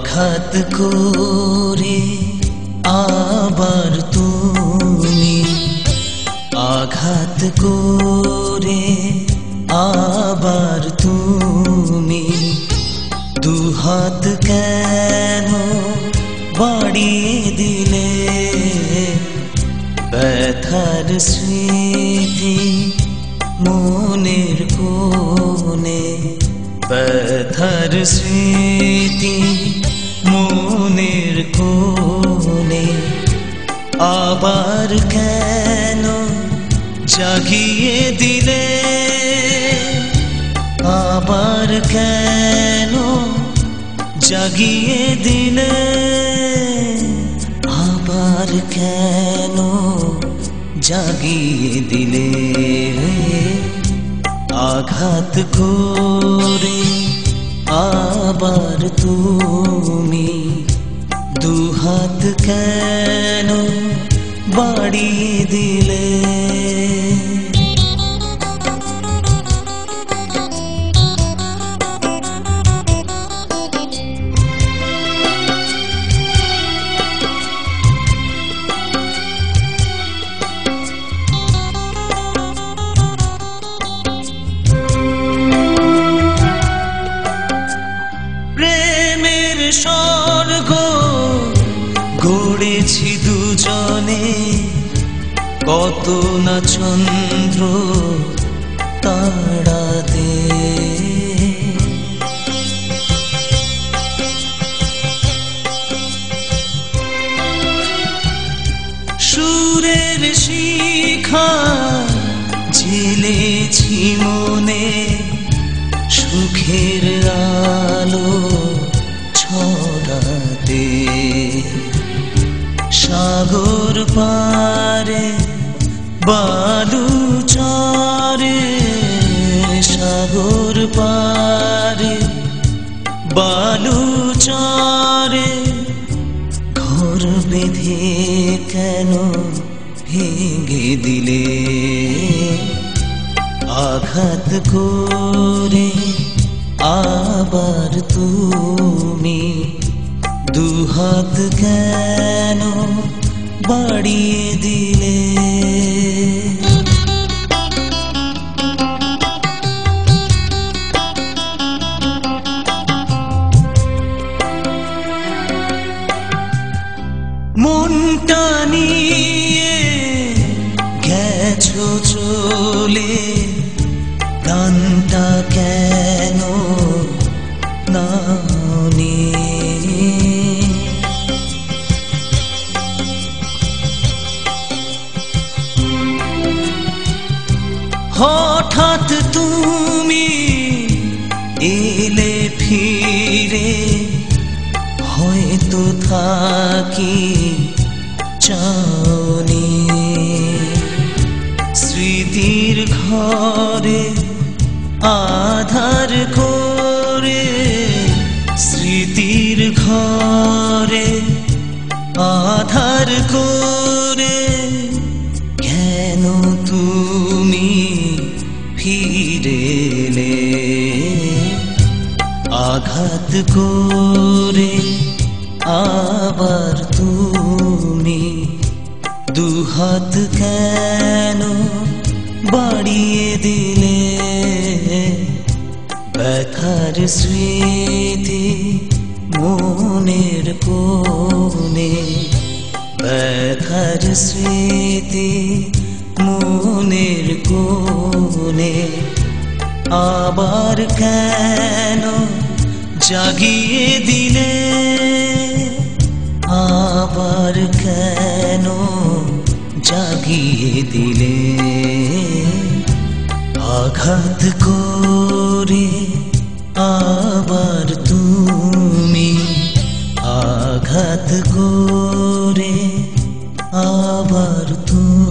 আঘাত করে আবার তুমি। আঘাত করে আবার তুমি। দুহাত কেন বাড়িয়ে দিলে? ব্যথার স্মৃতি মনের কোণে। ব্যথার স্মৃতি আবার কেন জাগিয়ে দিলে? আবার কেন জাগিয়ে দিলে? আবার কেন জাগিয়ে দিলে আঘাত করে আবার তুমি দুহাত কেন বাড়িয়ে দিলে কত না চন্দ্র তাড়াতে সুরের শিখা ঝেলেছি মনে সুখের আলো ছড়াতে। সাগর পারে বালু চরে সাগর পারে, বালু চরে ঘর বেঁধে কেন ভেঙে দিলে? আঘাত করে আবার তুমি দুহাত কেন বাড়িয়ে দিলে? চলে প্রাণটা কেন নানি হঠাৎ তুমি এলে ফিরে হয়তো থাকি চানি স্মৃতির ঘরে আধার করে, স্মৃতির ঘরে আধার করে। কেন তুমি ফিরেলে আঘাত করে আবার তুমি দুহাত কেন বাড়িয়ে দিলে ব্যথার স্মৃতি মনের কোণে। ব্যথার স্মৃতি মনের কোণে। আবার কেন জাগিয়ে দিলে? আবার কেন জাগিয়ে দিলে? আঘাত করে আবার তুমি আঘাত করে আবার তুমি